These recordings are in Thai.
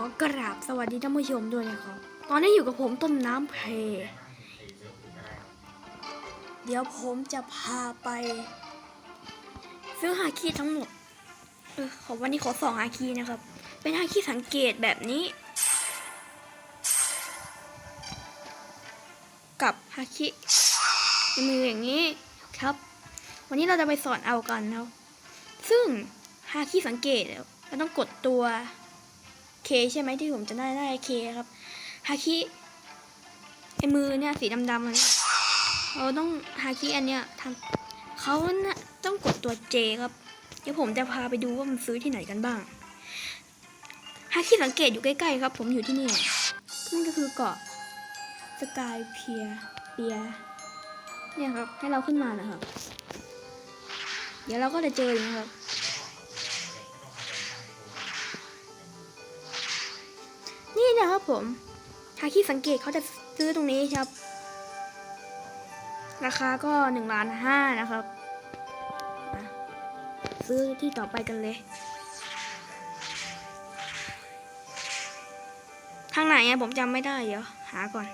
อกราบสวัสดีท่านผู้ชมด้วยนะครับ ตอนนี้อยู่กับผมต้นน้ำเพเดี๋ยวผมจะพาไป ซื้อฮาคีทั้งหมดออขอวันนี้ขอสองฮาคีนะครับ เป็นฮาคีสังเกตแบบนี้ กับฮาคิในมืออย่างนี้ครับ วันนี้เราจะไปสอนเอากันนะครับซึ่งฮาคิสังเกตเราต้องกดตัว เคใช่ไหมที่ผมจะได้ได้เคครับฮาคิไอมือเนี่ยสีดำๆอันเนี้ยเราต้องฮาคิอันเนี้ยทำเขาน่ะต้องกดตัวเจครับ เดี๋ยวผมจะพาไปดูว่ามันซื้อที่ไหนกันบ้างฮาคิสังเกตอยู่ใกล้ๆครับ ผมอยู่ที่นี่นี่นก็คือเกาะสกายเพียเปียเนี่ยครับ ให้เราขึ้นมานะครับ เดี๋ยวเราก็จะเจออย่างนี้ครับ นี่นะครับผมทาคีสังเกตเขาจะซื้อตรงนี้ครับ ราคาก็หนึ่งล้านห้านะครับ ซื้อที่ต่อไปกันเลย ทางไหนอะผมจำไม่ได้เดี๋ยวหาก่อน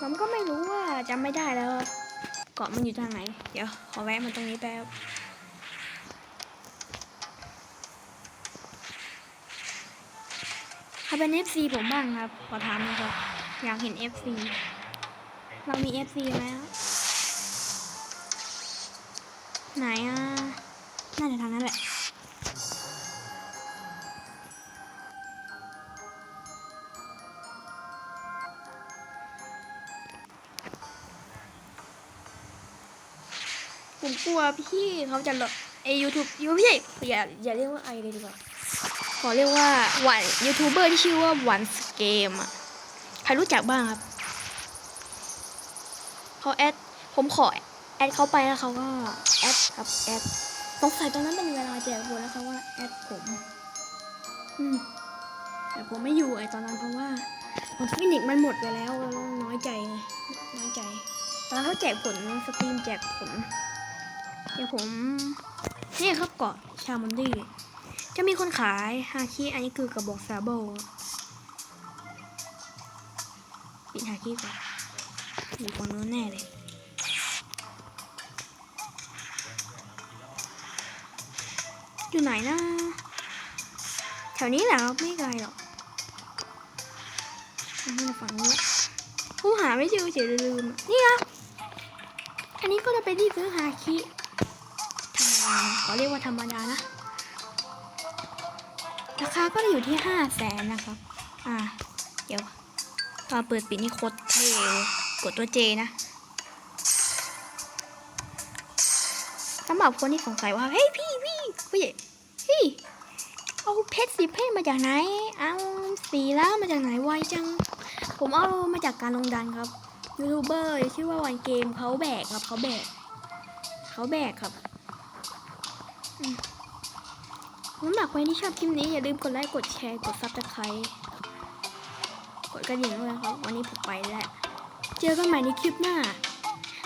ผมก็ไม่รู้ว่าจำไม่ได้แล้ว เกาะมันอยู่ทางไหน เดี๋ยวขอแวะมาตรงนี้แป๊บ ครเป็น FC ผมบ้างครับ ขอถามหนะครับ อยากเห็น FC เรามี FC ไหมครับไหนอะ น่าจะทางนั้นแหละผมกลัวพี่เขาจะหลบไอยูทูบยูไม่อย่าอย่าเรียกว่าไอเลยดีกว่า อเรียกว่าหวานยูทูบเบอร์ที่ชื่อว่าหวานสเกมอะใครรู้จักบ้างครับเขาแอดผมขอแอดเขาไปแล้วเขาก็แอดครับแอดสงสัยตรงนั้นเป็นเวลาแจกบัวแล้วเขาว่าแอดผมอืมแต่ผมไม่อยู่ไอตอนนั้นเพราะว่าผมฟินิกมันหมดไปแล้วแล้วน้อยใจไงน้อยใจ ตอนนนเขาแจกผลสตรีมแจกผลเดี๋ยวผมนี่ครับเกาะชามันดี้ จะมีคนขายฮาคิอันนี้คือกระบอกซาโบปิดฮาคิก่อนอยู่ฝั่งนู้นแน่เลยอยู่ไหนนะแถวนี้แหละไม่ไกลหรอกนี่ฝั่งนี้ผู้หาไม่เจอเฉยลืมอนี่ครับอันนี้ก็จะเป็นที่ซื้อฮาคิธรรมดาขอเรียกว่าธรรมดานะ ราคาก็อยู่ที่ห้าแสนนะครับ อ่า เดี๋ยวตอนเปิดปิดนี่โคตรเท่กดตัวเจนะสำหรับคนที่สงสัยว่า เฮ้ยพี่พี่พี่พี่เอาเพชรสีเพชรมาจากไหน เอาสีแล้วมาจากไหนไวจัง ผมเอามาจากการลงดันครับยูทูบเบอร์ชื่อว่าวันเกมเขาแบกครับเขาแบกเขาแบกครับอืม ผมหมักไว้ที่ชอบคลิปนี้ อย่าลืมกดไลค์ กดแชร์ กดซับสไครต์กดกระดิ่งด้วยครับ วันนี้ผมไปแล้ว เจอกันใหม่ในคลิปหน้า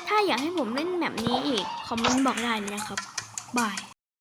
ถ้าอยากให้ผมเล่นแบบนี้อีก คอมเมนต์บอกได้เลยนะครับ บาย